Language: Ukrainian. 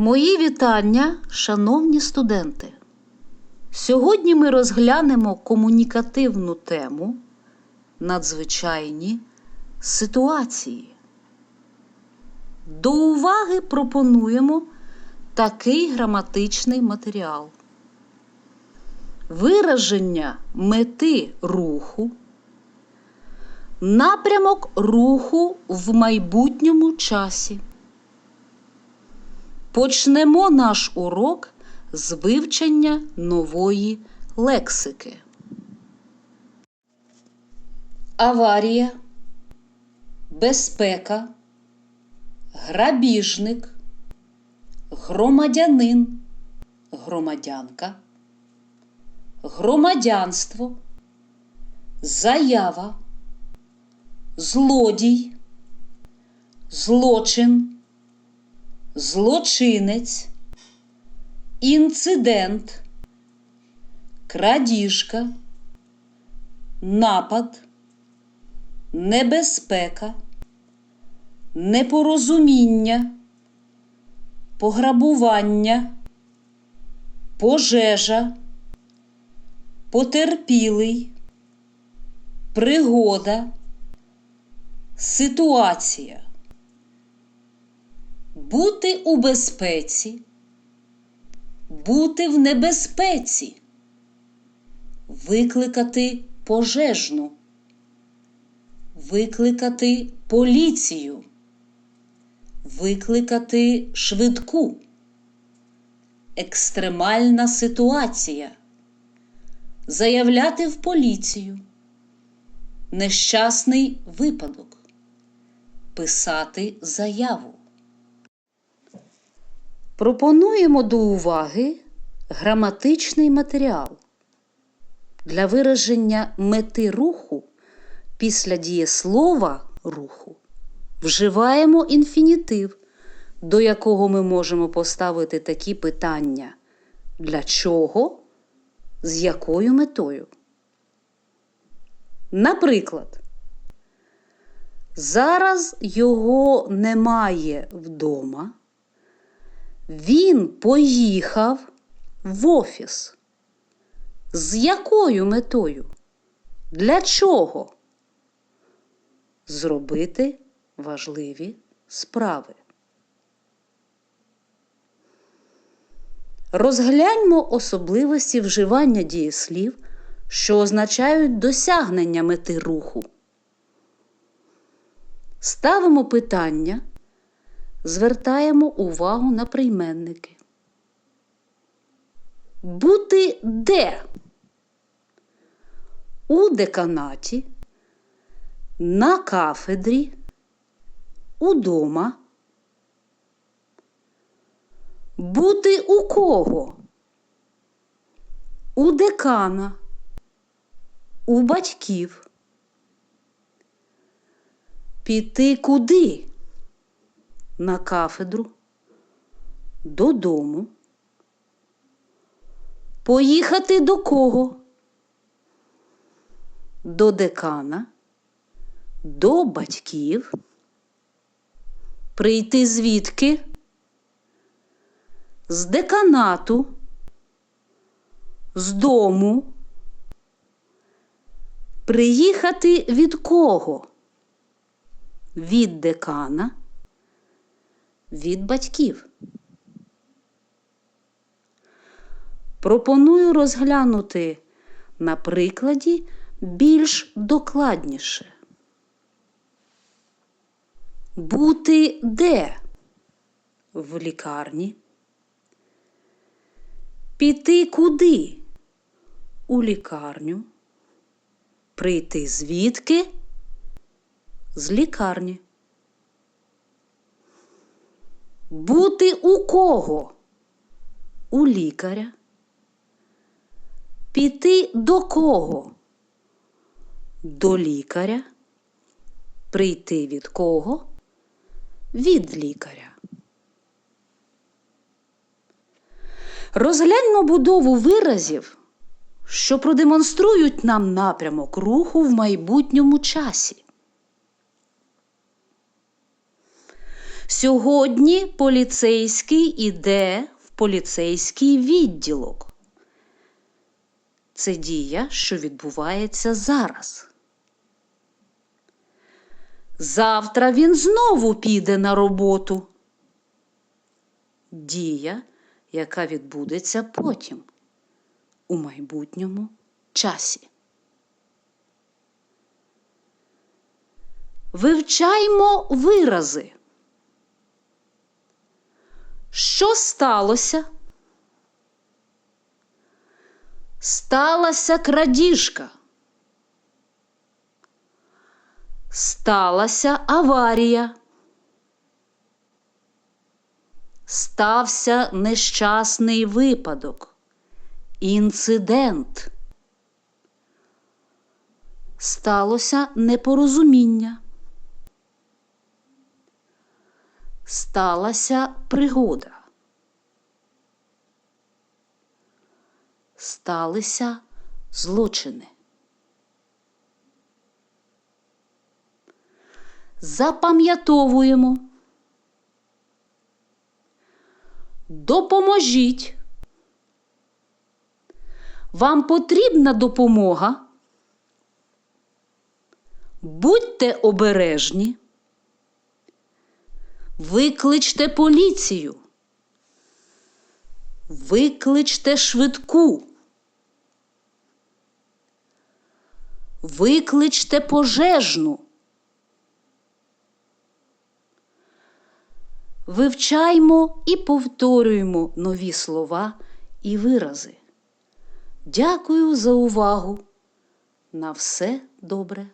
Мої вітання, шановні студенти. Сьогодні ми розглянемо комунікативну тему надзвичайні ситуації. До уваги пропонуємо такий граматичний матеріал. Вираження мети руху, напрямок руху в майбутньому часі. Почнемо наш урок з вивчення нової лексики. Аварія, безпека, грабіжник, громадянин, громадянка, громадянство, заява, злодій, злочин злочинець, інцидент, крадіжка, напад, небезпека, непорозуміння, пограбування, пожежа, потерпілий, пригода, ситуація. Бути у безпеці, бути в небезпеці, викликати пожежну, викликати поліцію, викликати швидку, екстремальна ситуація, заявляти в поліцію, нещасний випадок, писати заяву. Пропонуємо до уваги граматичний матеріал. Для вираження мети руху після дієслова руху вживаємо інфінітив, до якого ми можемо поставити такі питання: для чого, з якою метою. Наприклад, зараз його немає вдома. Він поїхав в офіс. З якою метою? Для чого? Зробити важливі справи. Розгляньмо особливості вживання дієслів, що означають досягнення мети руху. Ставимо питання звертаємо увагу на прийменники. Бути де? У деканаті, на кафедрі, удома. Бути у кого? У декана, у батьків. Піти куди? На кафедру, додому. Поїхати до кого? До декана, до батьків. Прийти звідки? З деканату, з дому. Приїхати від кого? Від декана від батьків. Пропоную розглянути на прикладі більш докладніше. Бути де? В лікарні. Піти куди? У лікарню. Прийти звідки? З лікарні. Бути у кого? У лікаря. Піти до кого? До лікаря. Прийти від кого? Від лікаря. Розгляньмо будову виразів, що продемонструють нам напрямок руху в майбутньому часі. Сьогодні поліцейський іде в поліцейський відділок. Це дія, що відбувається зараз. Завтра він знову піде на роботу. Дія, яка відбудеться потім, у майбутньому часі. Вивчаймо вирази. Що сталося? Сталася крадіжка. Сталася аварія. Стався нещасний випадок. Інцидент. Сталося непорозуміння. Сталася пригода. Сталися злочини. Запам'ятовуємо. Допоможіть. Вам потрібна допомога. Будьте обережні. Викличте поліцію. Викличте швидку. Викличте пожежну. Вивчаймо і повторюємо нові слова і вирази. Дякую за увагу. На все добре.